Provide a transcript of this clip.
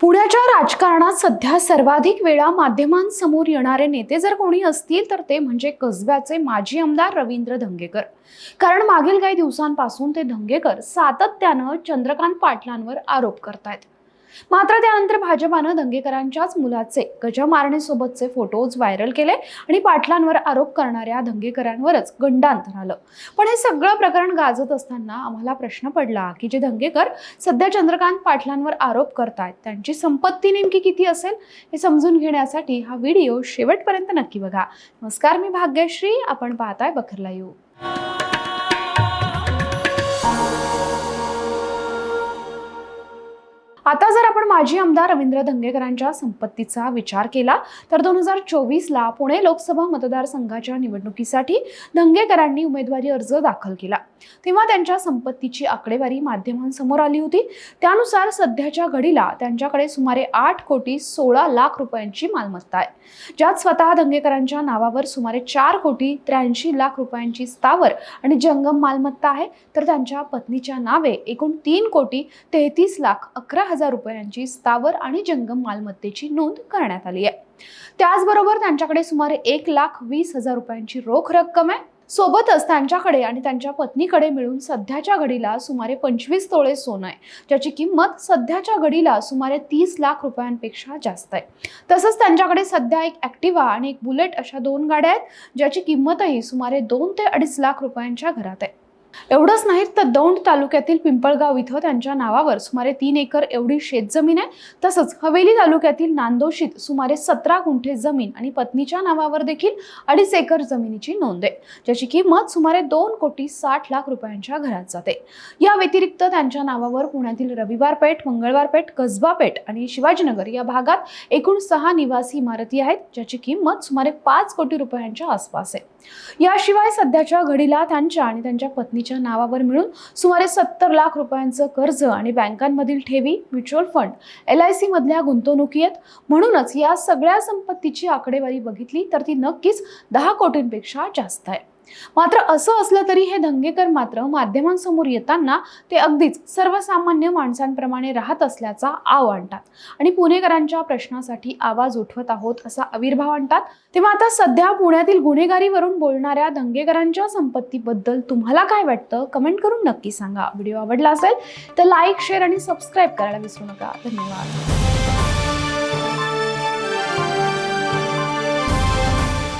पुण्याच्या राजकारणात सध्या सर्वाधिक वेळा माध्यमांसमोर येणारे नेते जर कोणी असतील तर ते म्हणजे कसब्याचे माजी आमदार रवींद्र धंगेकर. कारण मागील काही दिवसांपासून ते धंगेकर सातत्यानं चंद्रकांत पाटलांवर आरोप करतायत. मात्र त्यानंतर भाजपानं दंगेकरांच्याच मुलाचे गजा मारणेसोबतचे फोटोज व्हायरल केले आणि पाटलांवर आरोप करणाऱ्या धंगेकरांवरच गंडांतर आलं पण हे सगळं प्रकरण गाजत असताना आम्हाला प्रश्न पडला की जे धंगेकर सध्या चंद्रकांत पाटलांवर आरोप करतायत त्यांची संपत्ती नेमकी किती असेल? हे समजून घेण्यासाठी हा व्हिडिओ शेवटपर्यंत नक्की बघा. नमस्कार मी भाग्यश्री. आपण पाहताय बखरला येऊ आता जर आपण माजी आमदार रवींद्र धंगेकरांच्या संपत्तीचा विचार केला तर दोन हजार चोवीसला पुणे लोकसभा मतदारसंघाच्या निवडणुकीसाठी धंगेकरांनी उमेदवारी अर्ज दाखल केला. तेव्हा त्यांच्या संपत्तीची आकडेवारी माध्यमांसमोर आली होती. त्यानुसार सध्याच्या घडीला त्यांच्याकडे सुमारे आठ कोटी सोळा लाख रुपयांची मालमत्ता आहे. ज्यात स्वतः धंगेकरांच्या नावावर सुमारे चार कोटी त्र्याऐंशी लाख रुपयांची स्थावर आणि जंगम मालमत्ता आहे. तर त्यांच्या पत्नीच्या नावे एकूण तीन कोटी तेहतीस लाख अकरा हजार रुपयांची स्थावर आणि जंगम मालमत्तेची नोंद करण्यात आली आहे. त्याचबरोबर त्यांच्याकडे सुमारे एक लाख वीस हजार रुपयांची रोख रक्कम आहे. सोबतच त्यांच्याकडे आणि त्यांच्या पत्नीकडे मिळून सध्याच्या घडीला सुमारे पंचवीस तोळे सोनं आहे. ज्याची किंमत सध्याच्या घडीला सुमारे तीस लाख रुपयांपेक्षा जास्त आहे. तसंच त्यांच्याकडे सध्या एक ॲक्टिवा आणि एक बुलेट अशा दोन गाड्या आहेत ज्याची किंमतही सुमारे दोन ते अडीच लाख रुपयांच्या घरात आहे. एवढंच नाही तर दौंड तालुक्यातील पिंपळगाव इथं त्यांच्या नावावर सुमारे तीन एकर एवढी शेतजमीन आहे. तसंच हवेली तालुक्यातील नांदोशीत सुमारे सतरा गुंठे जमीन आणि पत्नीच्या नावावर देखील अडीच एकर जमिनीची नोंद आहे ज्याची किंमत सुमारे दोन कोटी साठ लाख रुपयांच्या घरात जाते. या व्यतिरिक्त त्यांच्या नावावर पुण्यातील रविवार पेठ मंगळवार पेठ कसबा पेठ आणि शिवाजीनगर या भागात एकूण सहा निवासी इमारती आहेत ज्याची किंमत सुमारे पाच कोटी रुपयांच्या आसपास आहे. याशिवाय सध्याच्या घडीला त्यांच्या आणि त्यांच्या पत्नीच्या नावावर मिळून सुमारे सत्तर लाख रुपयांचं कर्ज आणि बँकांमधील ठेवी mutual fund L I C मधल्या गुंतवणुकी आहेत म्हणूनच या सगळ्या संपत्तीची आकडेवारी बघितली तर ती नक्कीच दहा कोटींपेक्षा जास्त आहे. मात्र असं असलं तरी हे दंगेकर मात्र माध्यमांसमोर येताना ते अगदीच सर्वसामान्य माणसांप्रमाणे राहत असल्याचा आव आणतात. आणि पुणेकरांच्या प्रश्नासाठी आवाज उठवत आहोत असा आविर्भाव आणतात. तेव्हा आता सध्या पुण्यातील गुन्हेगारीवरून बोलणाऱ्या दंगेकरांच्या संपत्तीबद्दल तुम्हाला काय वाटतं? कमेंट करून नक्की सांगा. व्हिडिओ आवडला असेल तर लाईक शेअर आणि सबस्क्राईब करायला विसरू नका. धन्यवाद.